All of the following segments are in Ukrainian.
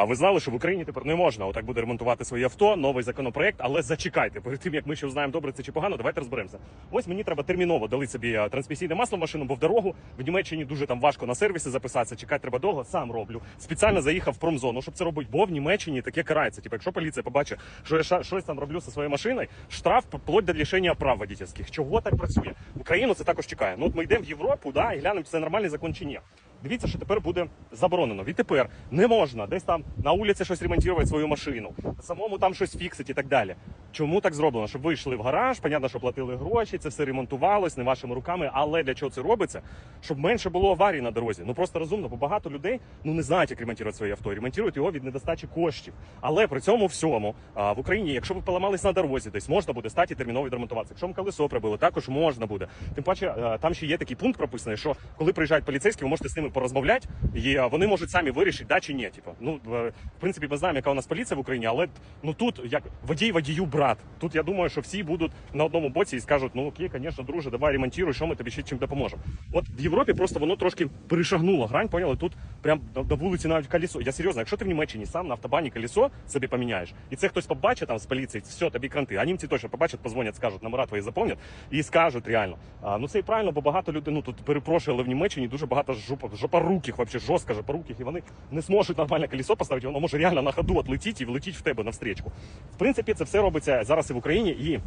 А ви знали, що в Україні тепер не можна отак буде ремонтувати свої авто, новий законопроект, але зачекайте, перед тим як ми ще узнаємо добре це чи погано, давайте розберемося. Ось мені треба терміново дали собі е, трансмісійне масло машину, бо в дорогу в Німеччині дуже там важко на сервісі записатися, чекати треба довго, сам роблю. Спеціально заїхав в промзону, щоб це робити, бо в Німеччині таке карається. Типу, якщо поліція побачить, що я щось там роблю зі своєю машиною, штраф вплоть до лишення прав водительських. Чого так працює? Україну це також чекає. Ну от ми йдемо в Європу, да, і глянемо, це нормальний закон чи ні. Дивіться, що тепер буде заборонено. Відтепер не можна десь там на вулиці щось ремонтувати свою машину, самому там щось фіксити і так далі. Чому так зроблено? Щоб ви йшли в гараж, понятно, що платили гроші, це все ремонтувалось не вашими руками. Але для чого це робиться? Щоб менше було аварій на дорозі. Ну просто розумно, бо багато людей ну не знають, як ремонтувати своє авто. Ремонтують його від недостачі коштів. Але при цьому всьому а, в Україні, якщо ви поламались на дорозі, десь можна буде стати терміново відремонтуватися. Якщо вам колесо прибили, також можна буде. Тим паче, е, там ще є такий пункт прописаний, що коли приїжджають поліцейські, ви можете з ними порозмовляти, і вони можуть самі вирішити, да чи ні. Типу, ну в принципі, ми знаємо, яка у нас поліція в Україні, але ну тут як водій водію брат. Тут я думаю, що всі будуть на одному боці і скажуть: ну окей, звісно, друже, давай ремонтуй, що ми тобі ще чим допоможемо. От в Європі просто воно трошки перешагнуло грань, поняли? Тут прям до, вулиці навіть колесо. Я серйозно, якщо ти в Німеччині сам на автобані колесо собі поміняєш, і це хтось побачить там з поліції, все, тобі кранти. А німці точно побачать, позвонять, скажуть, номера твої заповнять і скажуть реально. А, ну це і правильно, бо багато людей, ну тут перепрошую, але в Німеччині дуже багато жопа, жопоруких, вообще жорстко жопоруких, і вони не зможуть нормальне колесо поставити, воно може реально на ходу отлетіти і влетіть в тебе навстрічку. В принципі, це все робиться зараз і в Україні і.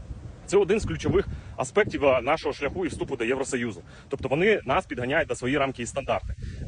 Це один з ключових аспектів нашого шляху і вступу до Євросоюзу. Тобто вони нас підганяють на свої рамки і стандарти.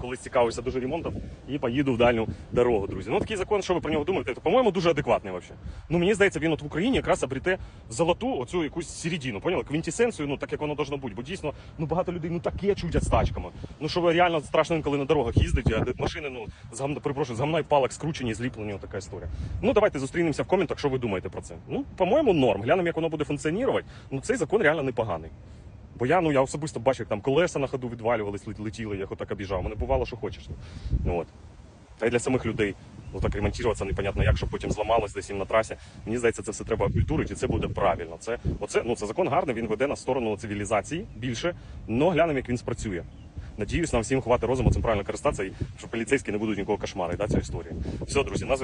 Колись цікавився дуже ремонтом і поїду в дальню дорогу, друзі. Ну такий закон, що ви про нього думаєте? По-моєму, дуже адекватний взагалі. Ну мені здається, він от в Україні якраз обріте золоту оцю якусь середину, поняли? Квінтісенцію, ну так як воно должно бути. Бо дійсно, ну багато людей ну таке чудять з тачками. Ну що ви реально страшно інколи на дорогах їздить, а машини, ну з гамна, перепрошую, з палок скручені, зліплені, така історія. Ну давайте зустрінемося в коментах, що ви думаєте про це. Ну, по-моєму, норм. Глянемо, як воно буде функціонувати. Ну цей закон реально непоганий. Бо я ну я особисто бачив, там колеса на ходу відвалювались, лет- летіли, як отак обіжав. Мене бувало, що хочеш. Ну, от. Та й для самих людей ну так ремонтуватися непонятно як, щоб потім зламалось десь їм на трасі. Мені здається, це все треба культурити, і це буде правильно. Це оце ну це закон гарний. Він веде на сторону цивілізації більше. но глянемо, як він спрацює. Надіюсь, нам всім хватить розуму цим правильно користатися, і що поліцейські не будуть нікого кошмарити, да, цю історію. Все, друзі, на зв'язку.